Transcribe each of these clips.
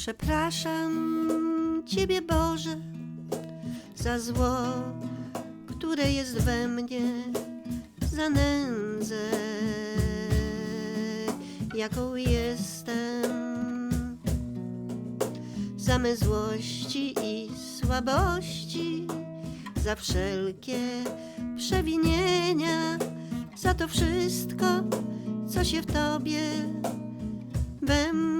Przepraszam Ciebie, Boże, za zło, które jest we mnie, za nędzę, jaką jestem, za me złości i słabości, za wszelkie przewinienia, za to wszystko, co się w Tobie we mnie nie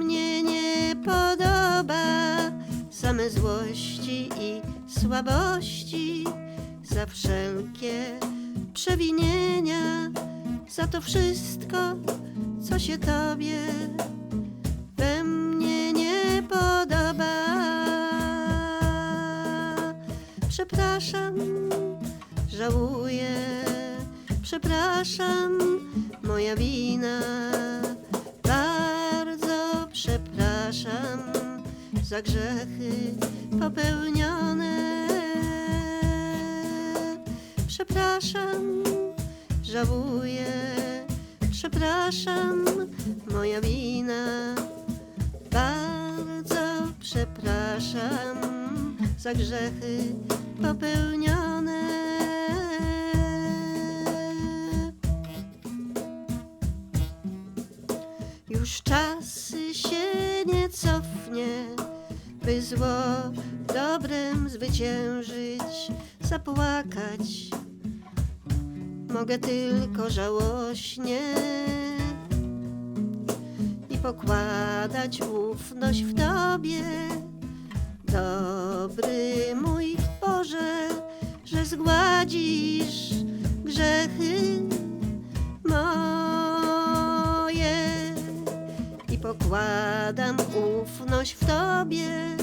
podoba. Same złości i słabości, za wszelkie przewinienia, za to wszystko, co się Tobie we mnie nie podoba. Przepraszam, żałuję, przepraszam, moja wina. Bardzo przepraszam za grzechy popełnione. Przepraszam, żałuję, przepraszam, moja wina. Bardzo przepraszam za grzechy popełnione. Już czas się by zło dobrem zwyciężyć, zapłakać. Mogę tylko żałośnie i pokładać ufność w Tobie. Dobry mój Boże, że zgładzisz grzechy pokładam ufność w Tobie.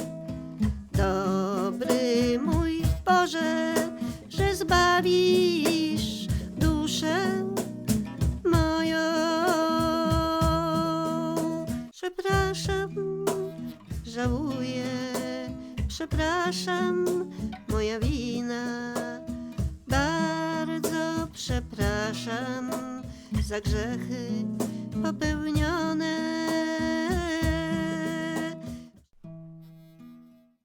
Dobry mój Boże, że zbawisz duszę moją. Przepraszam, żałuję, przepraszam, moja wina. Bardzo przepraszam za grzechy popełnione.